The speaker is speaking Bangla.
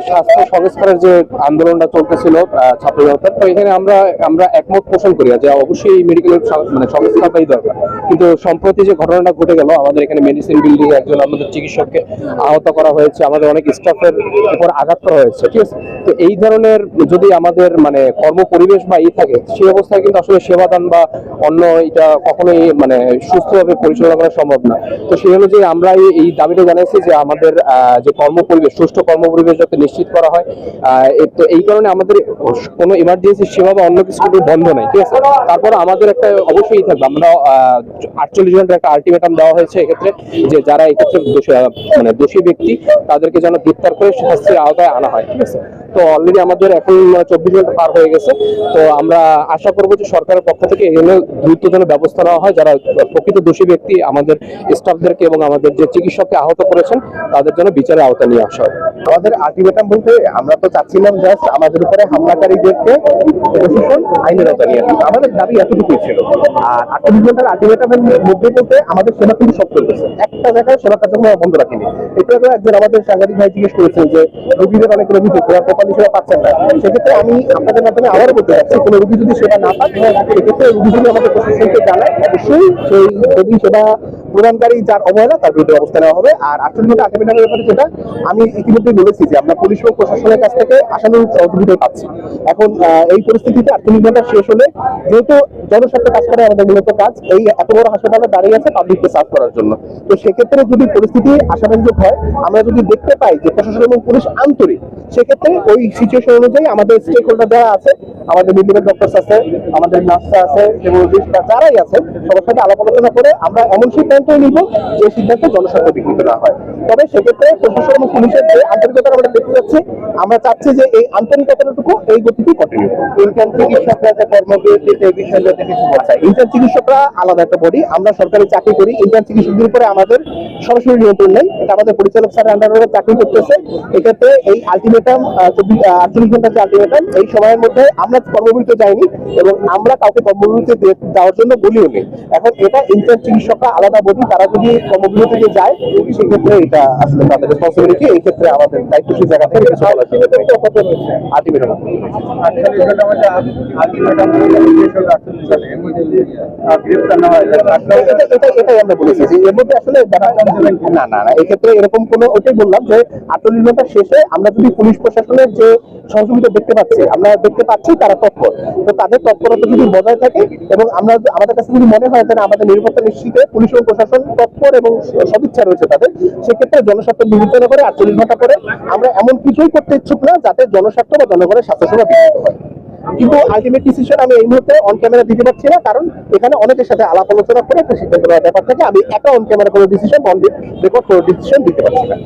স্বাস্থ্য সংস্কারের যে আন্দোলনটা চলতেছিল ছাত্র জনতার তো এখানে আমরা আমরা একমত পোষণ করি যে অবশ্যই মেডিকেলের মানে সংস্কারটাই দরকার। কিন্তু সম্প্রতি যে ঘটনাটা ঘটে গেল, আমাদের এখানে মেডিসিন বিল্ডিং একজন আমাদের চিকিৎসককে আহত করা হয়েছে, আমাদের অনেক স্টাফের উপর আঘাত করা হয়েছে, ঠিক আছে? তো এই ধরনের যদি আমাদের মানে কর্ম পরিবেশ বা ই থাকে, সেই অবস্থায় কিন্তু আসলে সেবাদান বা অন্য এটা কখনোই মানে সুস্থভাবে পরিচালনা করা সম্ভব না। তো সেই অনুযায়ী আমরা এই- এই দাবিটা জানাইছি যে আমাদের যে কর্ম পরিবেশ সুষ্ঠু কর্ম পরিবেশ যাতে নিশ্চিত করা হয়। তো এই কারণে আমাদের কোনো ইমার্জেন্সি সেবা বা অন্য কিছু বন্ধ নাই, ঠিক আছে? তারপর আমাদের একটা অবশ্যই থাকবে, আমরা আটচল্লিশ ঘণ্টার একটা আলটিমেটাম দেওয়া হয়েছে এক্ষেত্রে যে যারা এক্ষেত্রে মানে দোষী ব্যক্তি, তাদেরকে যেন গ্রেপ্তার করে শাস্তির আওতায় আনা হয়, ঠিক আছে? তো অলরেডি আমাদের এখন চব্বিশ ঘণ্টা পার হয়ে গেছে। তো আমরা আশা করব যে সরকারের পক্ষ থেকে এগুলো দ্রুত যেন ব্যবস্থা নেওয়া হয়। যারা প্রকৃত দোষী ব্যক্তি, আমাদের স্টাফদেরকে এবং আমাদের যে চিকিৎসককে আহত করেছেন, তাদের জন্য বিচারের আওতা নিয়ে আসা হয়। আমাদের আলটিমেটাম বলতে আমরা তো চাচ্ছিলাম জাস্ট আমাদের উপরে হামলাকারীদেরকে প্রশাসন আইনের আওতা নিয়ে আসবে আমাদের দাবি এতটুকুই ছিল। আর আটচল্লিশ ঘণ্টার আলটিমেটামের মধ্যে বলতে আমাদের সেবা কিন্তু সব চলতেছে একটা জায়গায় সেবা কার্যক্রম বন্ধ রাখিনি। এটা একজন আমাদের সাংবাদিক ভাই জিজ্ঞেস করেছেন যে রোগীদের অনেক রোগী ওরা সেবা পাচ্ছেন না। সেক্ষেত্রে আমি আপনাদের মাধ্যমে আবার বলতে চাচ্ছি, কোনো রুগী যদি সেবা না পান সেক্ষেত্রে রুগী যদি আমাদের প্রশাসনকে জানায়, অবশ্যই সেই যদি সেবা প্রদানকারী যার অবহেলা, তার বিরুদ্ধে ব্যবস্থা নেওয়া হবে। আর আটচল্লিশ ঘণ্টা আলটিমেটামের ব্যাপারে যেটা, আমি ইতিমধ্যে বলেছি যে আমরা পুলিশ এবং প্রশাসনের কাছ থেকে আশানুরূপ সহযোগিতা পাচ্ছি। এখন এই পরিস্থিতিতে আটচল্লিশ ঘণ্টা শেষ হলে যেহেতু জনস্বার্থে কাজ করে আমাদের মূলত কাজ, এই এত বড় হাসপাতালে দাঁড়িয়ে আছে পাবলিককে সার্ভ করার জন্য। তো সেক্ষেত্রে যদি পরিস্থিতি আশাব্যঞ্জক হয়, আমরা যদি দেখতে পাই যে প্রশাসন এবং পুলিশ আন্তরিক, সেক্ষেত্রে ওই সিচুয়েশন অনুযায়ী আমাদের স্টেক হোল্ডার যারা আছে, আমাদের মেডিকেল ডক্টরস আছে, আমাদের নার্সরা আছে যারাই আছে, সবার সাথে আলাপ আলোচনা করে আমরা এমন সিদ্ধান্ত নিব। যে সিদ্ধান্ত জনস্বার্থ বিঘ্নিত না হয়। তবে সেক্ষেত্রে প্রশাসন এবং পুলিশের যে আমরা দেখতে যাচ্ছি আমরা চাচ্ছি যে এই আন্তরিকতাটুকু এই গতিতে কন্টিনিউ ইন্টার্ন চিকিৎসকরা যে কর্মবিরতিতে এই বিষয়ে কিছু বলা যায় ইন্টার্ন চিকিৎসকরা আলাদা একটা বডি আমরা সরকারি চাকরি করি। ইন্টার্ন চিকিৎসকদের উপরে আমাদের সরাসরি নিয়ন্ত্রণ নেই। এটা আমাদের পরিচালক স্যারের আন্ডারে চাকরি করতেছে। এক্ষেত্রে এই আলটিমেটাম আটচল্লিশ ঘণ্টার যে আলটিমেটাম এই সময়ের মধ্যে আমরা কর্মবিরতি যাইনি এবং আমরা কাউকে কর্মবিরতি দে- যাওয়ার জন্য বলিও নি। এখন এটা ইন্টার্ন চিকিৎসকরা আলাদা বডি তারা যদি কর্মবিরতিতে যায় সেক্ষেত্রে এটা আসলে তাদের রেসপন্সিবিলিটি এই ক্ষেত্রে আমাদের দায়িত্বশীল জায়গা থেকে কিছু ছিল আলটিমেটাম এটা- এটা- এটাই আমরা বলেছি যে এর মধ্যে আসলে না না না এক্ষেত্রে এরকম কোনো ওটাই বললাম যে আটচল্লিশ শেষে আমরা যদি পুলিশ প্রশাসনের যে সহযোগিতা দেখতে পাচ্ছি আমরা দেখতে পাচ্ছি তারা তৎপর। তো তাদের তৎপরতা যদি বজায় থাকে এবং আমরা আমাদের কাছে যদি মনে হয় না, আমাদের নিরাপত্তা নিশ্চিতে পুলিশ এবং প্রশাসন তৎপর এবং সদিচ্ছা রয়েছে তাদের, সেক্ষেত্রে জনস্বার্থ বিবেচনা করে আটচল্লিশ ঘণ্টা পরে আমরা এমন কিছুই করতে ইচ্ছুক না যাতে জনস্বার্থ বা জনগণের স্বাস্থ্যসেবা বিঘ্নিত হয়। কিন্তু আলটিমেট ডিসিশন আমি এই মুহূর্তে অন ক্যামেরা দিতে পারছি না, কারণ এখানে অনেকের সাথে আলাপ আলোচনা করে একটা সিদ্ধান্ত নেওয়ার ব্যাপার থেকে। আমি একা অন ক্যামেরা কোনো ডিসিশন অন রেকর্ড কোনো ডিসিশন দিতে পারছি না।